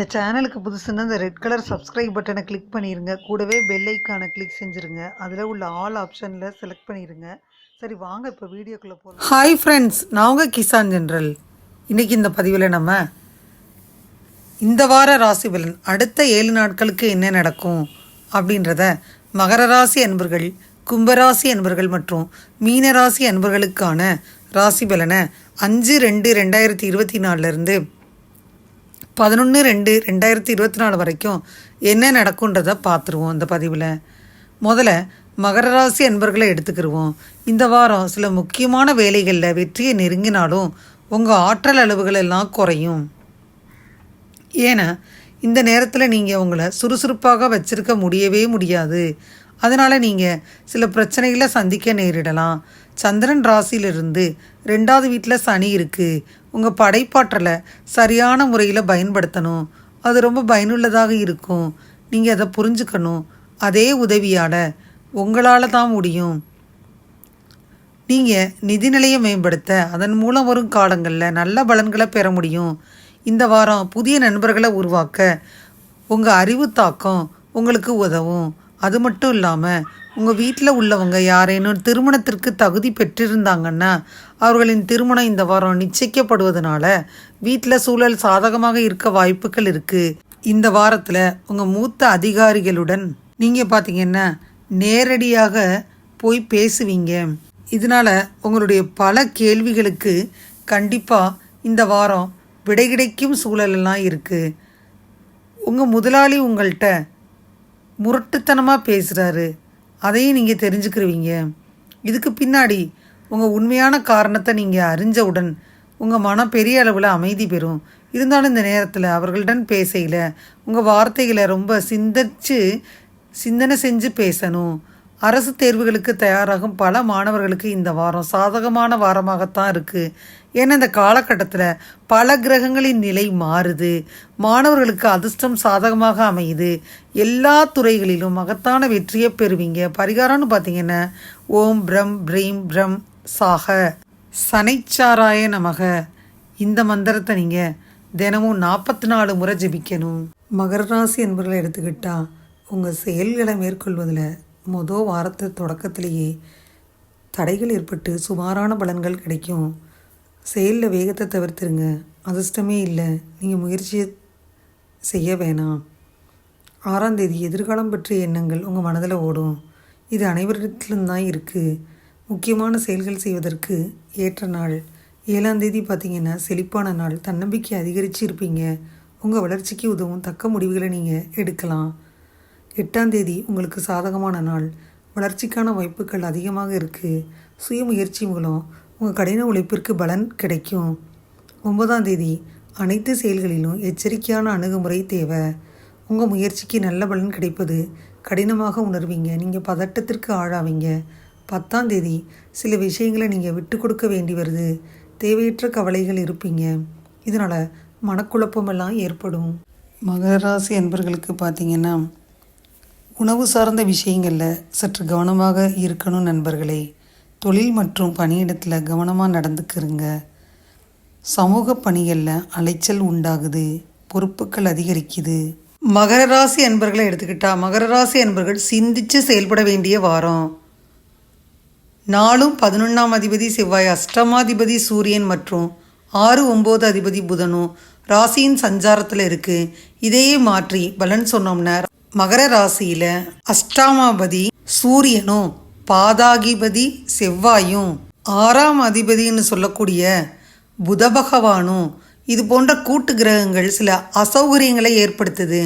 இந்த சேனலுக்கு புதுசுன்னா இந்த ரெட் கலர் சப்ஸ்கிரைப் பட்டனை கிளிக் பண்ணிடுங்க கூடவே பெல் ஐக்கானை கிளிக் செஞ்சுருங்க. அதில் உள்ள ஆல் ஆப்ஷனில் செலக்ட் பண்ணிடுங்க சரி வாங்க இப்போ வீடியோக்குள்ளே போகலாம் ஹாய் ஃப்ரெண்ட்ஸ் நான் உங்கள் கிசான் ஜென்ரல். இன்றைக்கி இந்த பதிவில் நம்ம இந்த வார ராசி பலன் அடுத்த ஏழு நாட்களுக்கு என்ன நடக்கும் அப்படின்றத மகர ராசி அன்பர்கள் கும்பராசி அன்பர்கள் மற்றும் மீனராசி அன்பர்களுக்கான ராசி பலனை அஞ்சு ரெண்டு ரெண்டாயிரத்தி இருபத்தி நாலுலேருந்து பதினொன்று ரெண்டு ரெண்டாயிரத்தி இருபத்தி நாலு வரைக்கும் என்ன நடக்குன்றதை பார்த்துருவோம் இந்த பதிவில். முதல்ல மகர ராசி அன்பர்களை எடுத்துக்கிருவோம். இந்த வாரம் சில முக்கியமான வேலைகளில் வெற்றியை நெருங்கினாலும் உங்கள் ஆற்றல் அளவுகள் எல்லாம் குறையும். ஏன்னா இந்த நேரத்தில் நீங்கள் உங்களை சுறுசுறுப்பாக வச்சிருக்க முடியவே முடியாது. அதனால் நீங்கள் சில பிரச்சனைகளை சந்திக்க நேரிடலாம். சந்திரன் ராசியிலிருந்து ரெண்டாவது வீட்டில் சனி இருக்குது உங்கள் படைப்பாற்றலை சரியான முறையில் பயன்படுத்தணும். அது ரொம்ப பயனுள்ளதாக இருக்கும். நீங்கள் அதை புரிஞ்சுக்கணும். அதே உதவியால் உங்களால் தான் முடியும். நீங்கள் நிதிநிலையை மேம்படுத்த அதன் மூலம் வரும் காலங்களில் நல்ல பலன்களை பெற முடியும். இந்த வாரம் புதிய நண்பர்களை உருவாக்க உங்கள் அறிவு தாக்கம் உங்களுக்கு உதவும். அது மட்டும் இல்லாமல் உங்கள் வீட்டில் உள்ளவங்க யாரேனும் திருமணத்திற்கு தகுதி பெற்றிருந்தாங்கன்னா அவர்களின் திருமணம் இந்த வாரம் நிச்சயிக்கப்படுவதனால வீட்டில் சூழல் சாதகமாக இருக்க வாய்ப்புகள் இருக்குது இந்த வாரத்தில் உங்கள் மூத்த அதிகாரிகளுடன் நீங்கள் பார்த்தீங்கன்னா நேரடியாக போய் பேசுவீங்க. இதனால் உங்களுடைய பல கேள்விகளுக்கு கண்டிப்பாக இந்த வாரம் விடை கிடைக்கும் சூழலெல்லாம் இருக்குது உங்கள் முதலாளி உங்கள்கிட்ட முரட்டுத்தனமாக பேசுகிறாரு அதையும் நீங்கள் தெரிஞ்சுக்கிருவீங்க. இதுக்கு பின்னாடி உங்கள் உண்மையான காரணத்தை நீங்கள் அறிஞ்சவுடன் உங்கள் மனம் பெரிய அளவில் அமைதி பெறும். இருந்தாலும் இந்த நேரத்தில் அவர்களுடன் பேசையில் உங்கள் வார்த்தைகளை ரொம்ப சிந்திச்சு சிந்தனை செஞ்சு பேசணும். அரசு தேர்வுகளுக்கு தயாராகும் பல மாணவர்களுக்கு இந்த வாரம் சாதகமான வாரமாகத்தான் இருக்குது ஏன்னா இந்த காலகட்டத்தில் பல கிரகங்களின் நிலை மாறுது. மாணவர்களுக்கு அதிர்ஷ்டம் சாதகமாக அமையுது. எல்லா துறைகளிலும் மகத்தான வெற்றியை பெறுவீங்க. பரிகாரம்னு பார்த்தீங்கன்னா ஓம் பிரம் பிரீம் பிரம் சாக. சனைச்சாராய நமக. இந்த மந்திரத்தை நீங்கள் தினமும் நாற்பத்தி நாலு முறை ஜெபிக்கணும். மகர ராசி என்பவர்களை எடுத்துக்கிட்டால் உங்கள் செயல்களை மேற்கொள்வதில் மொதல் வாரத்து தொடக்கத்திலேயே தடைகள் ஏற்பட்டு சுமாரான பலன்கள் கிடைக்கும். செயலில் வேகத்தை தவிர்த்துருங்க. அதிர்ஷ்டமே இல்லை. நீங்கள் முயற்சியை செய்ய வேணாம். ஆறாம் தேதி எதிர்காலம் பற்றிய எண்ணங்கள் உங்கள் மனதில் ஓடும். இது அனைவரிடத்திலும் தான் இருக்குது முக்கியமான செயல்கள் செய்வதற்கு ஏற்ற நாள். ஏழாம் தேதி பார்த்தீங்கன்னா செழிப்பான நாள். தன்னம்பிக்கை அதிகரித்து இருப்பீங்க. உங்கள் வளர்ச்சிக்கு உதவும் தக்க முடிவுகளை நீங்கள் எடுக்கலாம். எட்டாம் தேதி உங்களுக்கு சாதகமான நாள். வளர்ச்சிக்கான வாய்ப்புகள் அதிகமாக இருக்குது சுய முயற்சி மூலம் உங்கள் கடின உழைப்பிற்கு பலன் கிடைக்கும். ஒன்பதாம் தேதி அனைத்து செயல்களிலும் எச்சரிக்கையான அணுகுமுறை தேவை. உங்கள் முயற்சிக்கு நல்ல பலன் கிடைப்பது கடினமாக உணர்வீங்க. நீங்கள் பதட்டத்திற்கு ஆளாவீங்க. பத்தாம் தேதி சில விஷயங்களை நீங்கள் விட்டு கொடுக்க வேண்டி வருது. தேவையற்ற கவலைகள் இருப்பீங்க. இதனால் மனக்குழப்பமெல்லாம் ஏற்படும். மகராசி என்பர்களுக்கு பார்த்தீங்கன்னா உணவு சார்ந்த விஷயங்களில் சற்று கவனமாக இருக்கணும் நண்பர்களே. தொழில் மற்றும் பணியிடத்தில் கவனமாக நடந்துக்கிறங்க சமூக பணிகளில் அலைச்சல் உண்டாகுது பொறுப்புகள் அதிகரிக்குது. மகர ராசி அன்பர்களை எடுத்துக்கிட்டா மகர ராசி அன்பர்கள் சிந்திச்சு செயல்பட வேண்டிய வாரம். நாளும் பதினொன்றாம் அதிபதி செவ்வாய் அஷ்டமாதிபதி சூரியன் மற்றும் ஆறு ஒம்பது அதிபதி புதனும் ராசியின் சஞ்சாரத்தில் இருக்குது இதையே மாற்றி பலன் சொன்னோம்னா மகர ராசியில் அஷ்டாமாபதி சூரியனும் பாதாகிபதி செவ்வாயும் ஆறாம் அதிபதின்னு சொல்லக்கூடிய புத பகவானும் இது போன்ற கூட்டு கிரகங்கள் சில அசௌகரியங்களை ஏற்படுத்துது.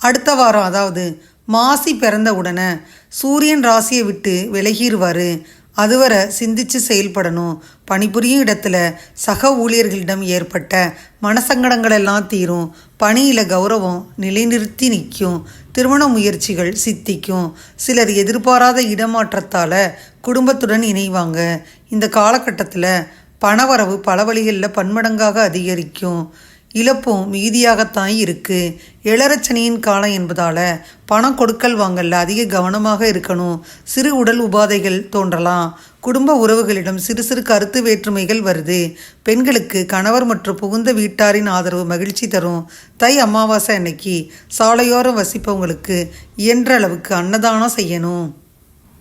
அடுத்த வாரம் அதாவது மாசி பிறந்த உடனே சூரியன் ராசியை விட்டு விலகிடுவார் அதுவரை சிந்திச்சு செயல்படணும். பணிபுரியும் இடத்துல சக ஊழியர்களிடம் ஏற்பட்ட மனசங்கடங்கள் எல்லாம் தீரும். பணியில் கௌரவம் நிலைநிறுத்தி நிற்கும். திருமண முயற்சிகள் சித்திக்கும். சிலர் எதிர்பாராத இடமாற்றத்தால் குடும்பத்துடன் இணைவாங்க. இந்த காலகட்டத்தில் பணவரவு பல வழிகளில் பன்மடங்காக அதிகரிக்கும். இழப்பும் மீதியாகத்தான் இருக்குது இளரச்சனையின் காலம் என்பதால் பணம் கொடுக்கல் வாங்கல அதிக கவனமாக இருக்கணும். சிறு உடல் உபாதைகள் தோன்றலாம். குடும்ப உறவுகளிடம் சிறு சிறு கருத்து வேற்றுமைகள் வருது. பெண்களுக்கு கணவர் மற்றும் புகுந்த வீட்டாரின் ஆதரவு மகிழ்ச்சி தரும். தை அமாவாசை அன்னைக்கு சாலையோரம் வசிப்பவங்களுக்கு இயன்ற அளவுக்கு அன்னதானம் செய்யணும்.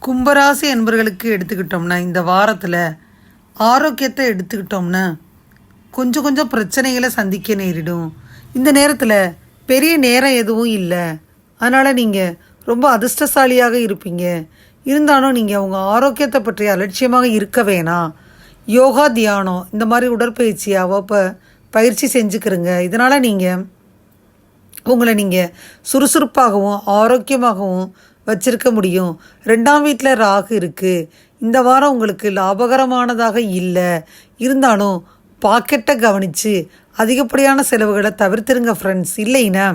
கும்பராசி என்பர்களுக்கு எடுத்துக்கிட்டோம்னா இந்த வாரத்தில் ஆரோக்கியத்தை எடுத்துக்கிட்டோம்னா கொஞ்சம் கொஞ்சம் பிரச்சனைகளை சந்திக்க நேரிடும். இந்த நேரத்தில் பெரிய நேரம் எதுவும் இல்லை. அதனால் நீங்கள் ரொம்ப அதிர்ஷ்டசாலியாக இருப்பீங்க. இருந்தாலும் நீங்கள் உங்கள் ஆரோக்கியத்தை பற்றி அலட்சியமாக இருக்க வேணாம். யோகா தியானம் இந்த மாதிரி உடற்பயிற்சி அவ்வப்போ பயிற்சி செஞ்சுக்கிறங்க. இதனால் நீங்கள் உங்களை நீங்கள் சுறுசுறுப்பாகவும் ஆரோக்கியமாகவும் வச்சிருக்க முடியும். ரெண்டாம் வீட்டில் ராகு இருக்குது இந்த வாரம் உங்களுக்கு லாபகரமானதாக இல்லை. இருந்தாலும் பாக்கெட்டை கவனித்து அதிகப்படியான செலவுகளை தவிர்த்துருங்க ஃப்ரெண்ட்ஸ் இல்லைன்னா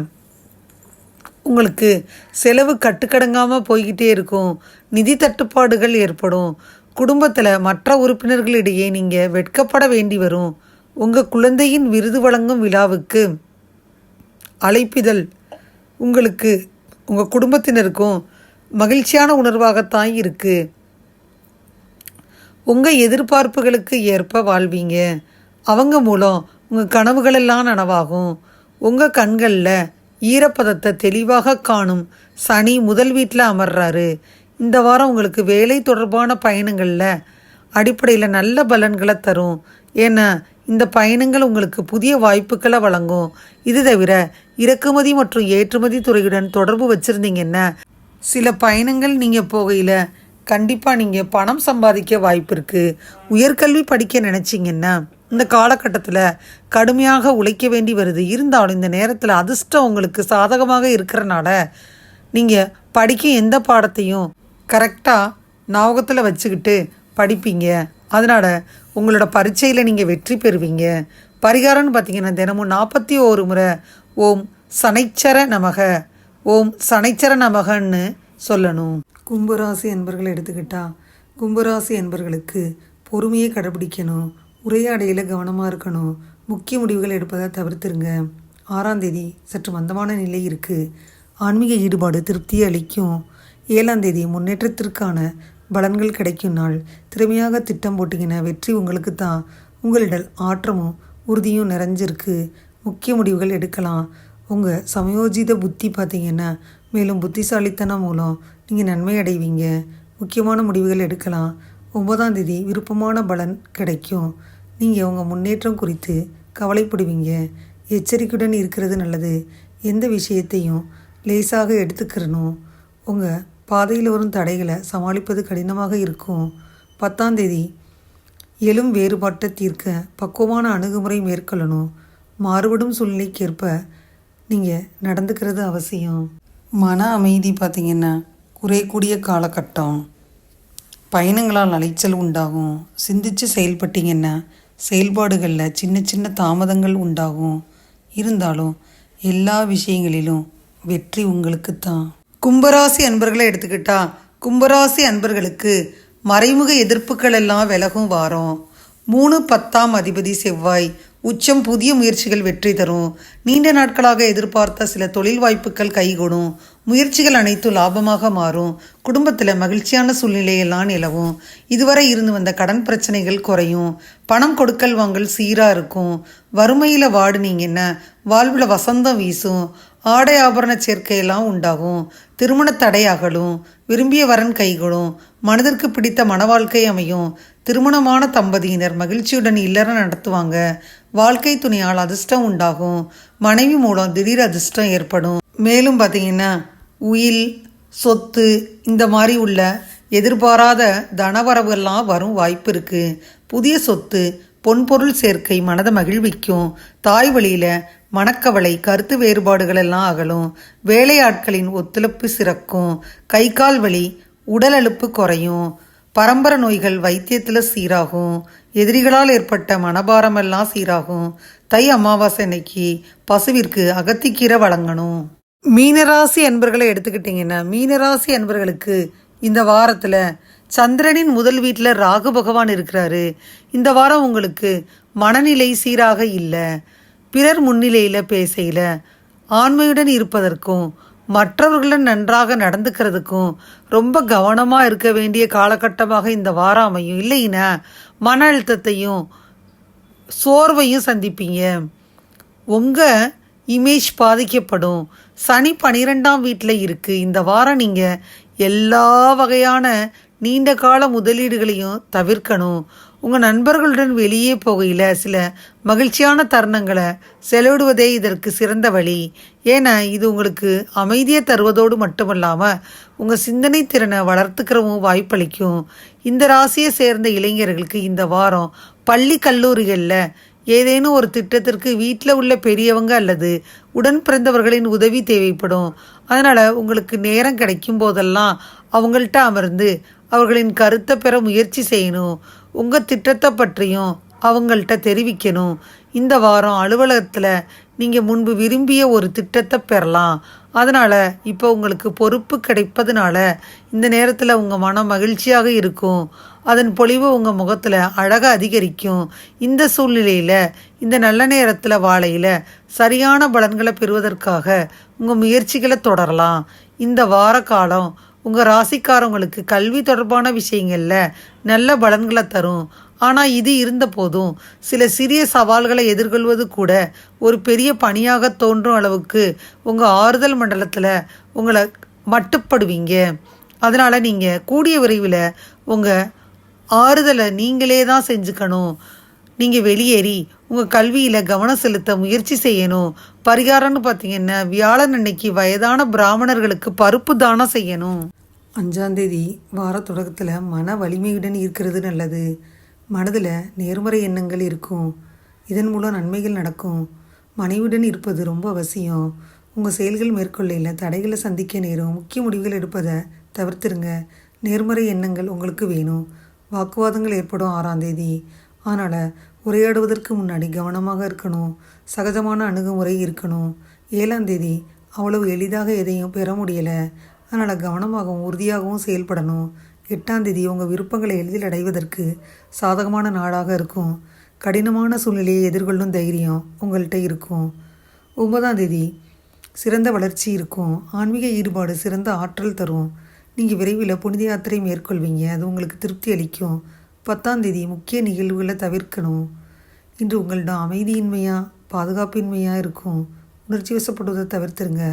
உங்களுக்கு செலவு கட்டுக்கடங்காமல் போய்கிட்டே இருக்கும். நிதி தட்டுப்பாடுகள் ஏற்படும். குடும்பத்தில் மற்ற உறுப்பினர்களிடையே நீங்கள் வெட்கப்பட வேண்டி வரும். உங்கள் குழந்தையின் விருது வழங்கும் விழாவுக்கு அழைப்பிதழ் உங்களுக்கு உங்கள் குடும்பத்தினருக்கும் மகிழ்ச்சியான உணர்வாகத்தான் இருக்குது உங்கள் எதிர்பார்ப்புகளுக்கு ஏற்ப வாழ்வீங்க. அவங்க மூலம் உங்கள் கனவுகளெல்லாம் நனவாகும். உங்கள் கண்களில் ஈரப்பதத்தை தெளிவாக காணும் சனி முதல் வீட்டில் அமர்றாரு. இந்த வாரம் உங்களுக்கு வேலை தொடர்பான பயணங்களில் அடிப்படையில் நல்ல பலன்களை தரும். ஏன்னா இந்த பயணங்கள் உங்களுக்கு புதிய வாய்ப்புகளை வழங்கும். இது தவிர இறக்குமதி மற்றும் ஏற்றுமதி துறையுடன் தொடர்பு வச்சுருந்தீங்கன்னா சில பயணங்கள் நீங்கள் போகையில் கண்டிப்பாக நீங்கள் பணம் சம்பாதிக்க வாய்ப்பு இருக்குது உயர்கல்வி படிக்க நினச்சிங்கன்னா இந்த காலகட்டத்தில் கடுமையாக உழைக்க வேண்டி வருது. இருந்தாலும் இந்த நேரத்தில் அதிர்ஷ்டம் உங்களுக்கு சாதகமாக இருக்கிறனால நீங்கள் படிக்க எந்த பாடத்தையும் கரெக்டாக ஞாபகத்தில் வச்சுக்கிட்டு படிப்பீங்க. அதனால் உங்களோட பரீட்சையில் நீங்கள் வெற்றி பெறுவீங்க. பரிகாரம்னு பார்த்தீங்கன்னா தினமும் நாற்பத்தி ஒரு முறை ஓம் சனைச்சர நமக ஓம் சனைச்சர நமகன்னு சொல்லணும். கும்பராசி என்பர்கள் எடுத்துக்கிட்டா கும்பராசி என்பர்களுக்கு பொறுமையை கடைபிடிக்கணும். உரையாடையில் கவனமாக இருக்கணும். முக்கிய முடிவுகள் எடுப்பதை தவிர்த்துருங்க. ஆறாம் தேதி சற்று மந்தமான நிலை இருக்குது ஆன்மீக ஈடுபாடு திருப்தியை அளிக்கும். ஏழாம் தேதி முன்னேற்றத்திற்கான பலன்கள் கிடைக்கும் நாள். திறமையாக திட்டம் போட்டிங்கன்னா வெற்றி உங்களுக்கு தான். உங்களிடம் ஆற்றமும் உறுதியும் நிறைஞ்சிருக்கு. முக்கிய முடிவுகள் எடுக்கலாம். உங்கள் சமயோஜித புத்தி பார்த்தீங்கன்னா மேலும் புத்திசாலித்தனம் மூலம் நீங்கள் நன்மை அடைவீங்க. முக்கியமான முடிவுகள் எடுக்கலாம். ஒன்பதாம் தேதி விருப்பமான பலன் கிடைக்கும். நீங்கள் உங்கள் முன்னேற்றம் குறித்து கவலைப்படுவீங்க. எச்சரிக்கையுடன் இருக்கிறது நல்லது. எந்த விஷயத்தையும் லேசாக எடுத்துக்கிறணும் உங்கள் பாதையில் வரும் தடைகளை சமாளிப்பது கடினமாக இருக்கும். பத்தாம் தேதி எழும் வேறுபாட்டை தீர்க்க பக்குவமான அணுகுமுறை மேற்கொள்ளணும். மாறுபடும் சூழ்நிலைக்கேற்ப நீங்கள் நடந்துக்கிறது அவசியம். மன அமைதி பார்த்திங்கன்னா குறைக்கூடிய காலகட்டம். பயணங்களால் அலைச்சல் உண்டாகும். சிந்திச்சு செயல்பட்டீங்கன்னா செயல்பாடுகளில் சின்ன சின்ன தாமதங்கள் உண்டாகும். இருந்தாலும் எல்லா விஷயங்களிலும் வெற்றி உங்களுக்கு தான் கும்பராசி அன்பர்களை எடுத்துக்கிட்டா கும்பராசி அன்பர்களுக்கு மறைமுக எதிர்ப்புகள் எல்லாம் விலகும் வாரம். மூணு பத்தாம் அதிபதி செவ்வாய் உச்சம் புதிய முயற்சிகள் வெற்றி தரும். நீண்ட நாட்களாக எதிர்பார்த்த சில தொழில் வாய்ப்புகள் கைகூடும். முயற்சிகள் அனைத்தும் லாபமாக மாறும். குடும்பத்தில் மகிழ்ச்சியான சூழ்நிலையெல்லாம் நிலவும். இதுவரை இருந்து வந்த கடன் பிரச்சனைகள் குறையும். பணம் கொடுக்கல் வாங்கல் சீராக இருக்கும். வறுமையில் வாடுனீங்கன்னா வாழ்வில் வசந்தம் வீசும். ஆடை ஆபரண சேர்க்கையெல்லாம் உண்டாகும். திருமண தடை அகலும். விரும்பிய வரன் கைகூடும். மனதிற்கு பிடித்த மன வாழ்க்கை அமையும். திருமணமான தம்பதியினர் மகிழ்ச்சியுடன் இல்லற நடத்துவாங்க. வாழ்க்கை துணையால் அதிர்ஷ்டம் உண்டாகும். மனைவி மூலம் திடீர் அதிர்ஷ்டம் ஏற்படும். மேலும் பார்த்தீங்கன்னா உயில் சொத்து இந்த மாதிரி உள்ள எதிர்பாராத தனவரவெல்லாம் வரும் வாய்ப்பு இருக்குது புதிய சொத்து பொன்பொருள் சேர்க்கை மனதை மகிழ்விக்கும். தாய் வழியில் மனக்கவலை கருத்து வேறுபாடுகள் எல்லாம் அகலும். வேலையாட்களின் ஒத்துழைப்பு சிறக்கும். கை கால் வலி உடல் அழுப்பு குறையும். பரம்பரை நோய்கள் வைத்தியத்தில் சீராகும். எதிரிகளால் ஏற்பட்ட மனபாரமெல்லாம் சீராகும். தை அமாவாசை அன்னைக்கு பசுவிற்கு அகத்திக்கீரை வழங்கணும். மீனராசி அன்பர்களை எடுத்துக்கிட்டிங்கன்னா மீனராசி அன்பர்களுக்கு இந்த வாரத்தில் சந்திரனின் முதல் வீட்டில் ராகு பகவான் இருக்கிறாரு. இந்த வாரம் உங்களுக்கு மனநிலை சீராக இல்லை. பிறர் முன்னிலையில் பேசையில் ஆண்மையுடன் இருப்பதற்கும் மற்றவர்களுடன் நன்றாக நடந்துக்கிறதுக்கும் ரொம்ப கவனமாக இருக்க வேண்டிய காலகட்டமாக இந்த வாரம் அமையும் இல்லைன்னா மன அழுத்தத்தையும் சோர்வையும் சந்திப்பீங்க. உங்கள் இமேஜ் பாதிக்கப்படும். சனி பனிரெண்டாம் வீட்டில் இருக்குது இந்த வாரம் நீங்கள் எல்லா வகையான நீண்ட கால முதலீடுகளையும் தவிர்க்கணும். உங்கள் நண்பர்களுடன் வெளியே போகையில் சில மகிழ்ச்சியான தருணங்களை செலவிடுவதே இதற்கு சிறந்த வழி. ஏன்னா இது உங்களுக்கு அமைதியை தருவதோடு மட்டுமல்லாமல் உங்கள் சிந்தனை திறனை வளர்த்துக்கிறவும் வாய்ப்பளிக்கும். இந்த ராசியை சேர்ந்த இளைஞர்களுக்கு இந்த வாரம் பள்ளி கல்லூரிகளில் ஏதேனும் ஒரு திட்டத்திற்கு வீட்டில் உள்ள பெரியவங்க அல்லது உடன் பிறந்தவர்களின் உதவி தேவைப்படும். அதனால் உங்களுக்கு நேரம் கிடைக்கும் போதெல்லாம் அவங்கள்ட்ட அமர்ந்து அவர்களின் கருத்தை பெற முயற்சி செய்யணும். உங்கள் திட்டத்தை பற்றியும் அவங்கள்ட்ட தெரிவிக்கணும். இந்த வாரம் அலுவலகத்தில் நீங்கள் முன்பு விரும்பிய ஒரு திட்டத்தை பெறலாம். அதனால் இப்போ உங்களுக்கு பொறுப்பு கிடைப்பதுனால இந்த நேரத்தில் உங்கள் மனம் மகிழ்ச்சியாக இருக்கும். அதன் பொழிவு உங்கள் முகத்தில் அழக அதிகரிக்கும். இந்த சூழ்நிலையில் இந்த நல்ல நேரத்தில் வாழையில் சரியான பலன்களை பெறுவதற்காக உங்கள் முயற்சிகளை தொடரலாம். இந்த வார காலம் உங்கள் ராசிக்காரங்களுக்கு கல்வி தொடர்பான விஷயங்களில் நல்ல பலன்களை தரும். ஆனால் இது இருந்த போதும் சில சிறிய சவால்களை எதிர்கொள்வது கூட ஒரு பெரிய பணியாக தோன்றும் அளவுக்கு உங்கள் ஆறுதல் மண்டலத்தில் உங்களை மட்டுப்படுவீங்க. அதனால் நீங்கள் கூடிய விரைவில் உங்கள் ஆறுதலை நீங்களே தான் செஞ்சுக்கணும். நீங்கள் வெளியேறி உங்கள் கல்வியில் கவனம் செலுத்த முயற்சி செய்யணும். பரிகாரம்னு பார்த்தீங்கன்னா வியாழன் அன்னைக்கு வயதான பிராமணர்களுக்கு பருப்பு தானம் செய்யணும். அஞ்சாந்தேதி வார தொடக்கத்தில் மன வலிமையுடன் இருக்கிறது நல்லது. மனதில் நேர்மறை எண்ணங்கள் இருக்கும். இதன் மூலம் நன்மைகள் நடக்கும். மனைவியுடன் இருப்பது ரொம்ப அவசியம். உங்கள் செயல்கள் மேற்கொள்ளையில் தடைகளை சந்திக்க நேரும். முக்கிய முடிவுகள் எடுப்பதை தவிர்த்துருங்க. நேர்மறை எண்ணங்கள் உங்களுக்கு வேணும். வாக்குவாதங்கள் ஏற்படும் ஆறாம் தேதி. அதனால் உரையாடுவதற்கு முன்னாடி கவனமாக இருக்கணும். சகஜமான அணுகுமுறை இருக்கணும். ஏழாம் தேதி அவ்வளவு எளிதாக எதையும் பெற முடியலை. அதனால் கவனமாகவும் உறுதியாகவும் செயல்படணும். எட்டாம் தேதி உங்கள் விருப்பங்களை எளிதில் அடைவதற்கு சாதகமான நாளாக இருக்கும். கடினமான சூழ்நிலையை எதிர்கொள்ளும் தைரியம் உங்கள்கிட்ட இருக்கும். ஒன்பதாம் தேதி சிறந்த வளர்ச்சி இருக்கும். ஆன்மீக ஈடுபாடு சிறந்த ஆற்றல் தரும். நீங்கள் விரைவில் புனித யாத்திரை மேற்கொள்வீங்க. அது உங்களுக்கு திருப்தி அளிக்கும். பத்தாம் தேதி முக்கிய நிகழ்வுகளை தவிர்க்கணும். இன்று உங்களிடம் அமைதியின்மையாக பாதுகாப்பின்மையாக இருக்கும் உணர்ச்சி வசப்படுவதை தவிர்த்துருங்க.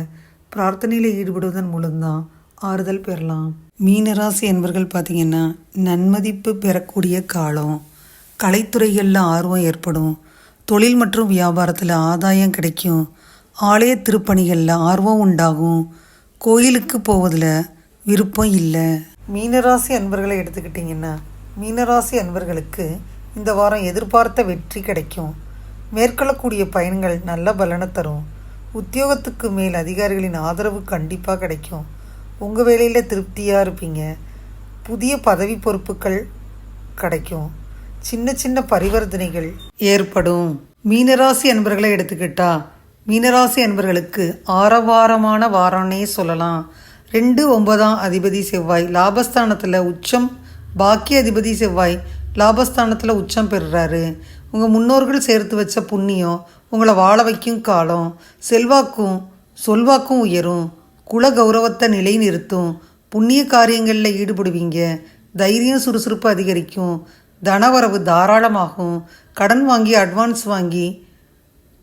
பிரார்த்தனையில் ஈடுபடுவதன் மூலம்தான் ஆறுதல் பெறலாம். மீனராசி என்பர்கள் பார்த்திங்கன்னா நன்மதிப்பு பெறக்கூடிய காலம். கலைத்துறைகளில் ஆர்வம் ஏற்படும். தொழில் மற்றும் வியாபாரத்தில் ஆதாயம் கிடைக்கும். ஆலய திருப்பணிகளில் ஆர்வம் உண்டாகும். கோயிலுக்கு போவதில் விருப்பம் இல்லை. மீனராசி அன்பர்களை எடுத்துக்கிட்டிங்கன்னா மீனராசி அன்பர்களுக்கு இந்த வாரம் எதிர்பார்த்த வெற்றி கிடைக்கும். மேற்கொள்ளக்கூடிய பயன்கள் நல்ல பலனை தரும். உத்தியோகத்துக்கு மேல் அதிகாரிகளின் ஆதரவு கண்டிப்பாக கிடைக்கும். உங்கள் வேலையில் திருப்தியாக இருப்பீங்க. புதிய பதவி பொறுப்புகள் கிடைக்கும். சின்ன சின்ன பரிவர்த்தனைகள் ஏற்படும். மீனராசி அன்பர்களை எடுத்துக்கிட்டா மீனராசி அன்பர்களுக்கு ஆரவாரமான வாரம்னே சொல்லலாம். ரெண்டு ஒன்பதாம் அதிபதி செவ்வாய் லாபஸ்தானத்தில் உச்சம் பாக்கிய அதிபதி செவ்வாய் லாபஸ்தானத்தில் உச்சம் பெறுறாரு. உங்கள் முன்னோர்கள் சேர்த்து வச்ச புண்ணியம் உங்களை வாழ வைக்கும் காலம் செல்வாக்கும் சொல்வாக்கும் உயரும். குல கௌரவத்தை நிலைநிறுத்தும். புண்ணிய காரியங்களில் ஈடுபடுவீங்க. தைரியம் சுறுசுறுப்பு அதிகரிக்கும். தனவரவு தாராளமாகும். கடன் வாங்கி அட்வான்ஸ் வாங்கி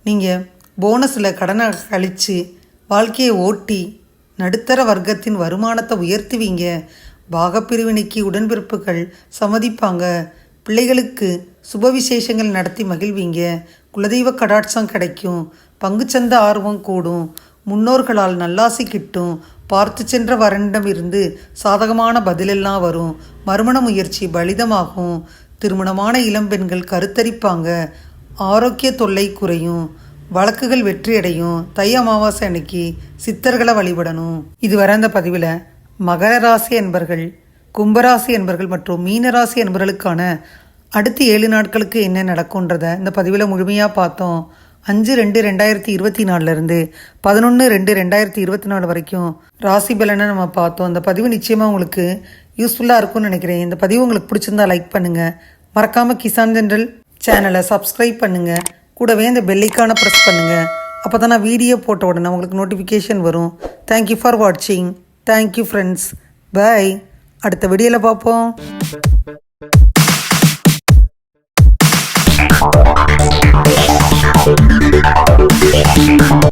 நீங்கள் போனஸில் கடனை கழித்து வாழ்க்கையை ஓட்டி நடுத்தர வர்க்கத்தின் வருமானத்தை உயர்த்துவீங்க. பாகப்பிரிவினைக்கு உடன்பிறப்புகள் சம்மதிப்பாங்க. பிள்ளைகளுக்கு சுபவிசேஷங்கள் நடத்தி மகிழ்வீங்க. குலதெய்வ கடாட்சம் கிடைக்கும். பங்குச்சந்த ஆர்வம் கூடும். முன்னோர்களால் நல்லாசி கிட்டும். பார்த்து சென்ற வரண்டம் இருந்து சாதகமான பதிலெல்லாம் வரும். மறுமண முயற்சி பலிதமாகும். திருமணமான இளம்பெண்கள் கருத்தரிப்பாங்க. ஆரோக்கிய தொல்லை குறையும். வழக்குகள் வெற்றியடையும். தை அமாவாசை அன்னைக்கு சித்தர்களை வழிபடணும். இதுவரை அந்த பதிவில் மகர ராசி என்பர்கள் கும்பராசி என்பர்கள் மற்றும் மீனராசி என்பர்களுக்கான அடுத்த ஏழு நாட்களுக்கு என்ன நடக்கும்ன்றத இந்த பதிவில் முழுமையாக பார்த்தோம். அஞ்சு ரெண்டு ரெண்டாயிரத்தி இருபத்தி நாலுலேருந்து பதினொன்று ரெண்டு ரெண்டாயிரத்தி இருபத்தி நாலு வரைக்கும் ராசி பலனை நம்ம பார்த்தோம். இந்த பதிவு நிச்சயமாக உங்களுக்கு யூஸ்ஃபுல்லாக இருக்கும்னு நினைக்கிறேன். இந்த பதிவு உங்களுக்கு பிடிச்சிருந்தா லைக் பண்ணுங்கள் மறக்காமல் கிசான் ஜென்ரல் சேனலை சப்ஸ்கிரைப் பண்ணுங்கள் கூடவே இந்த பெல்லைக்கான ப்ரெஸ் பண்ணுங்கள் அப்போ தான் நான் வீடியோ போட்ட உடனே உங்களுக்கு நோட்டிஃபிகேஷன் வரும். தேங்க்யூ ஃபார் வாட்சிங் தேங்க்யூ ஃப்ரெண்ட்ஸ் பை அடுத்த வீடியோவில் பார்ப்போம்.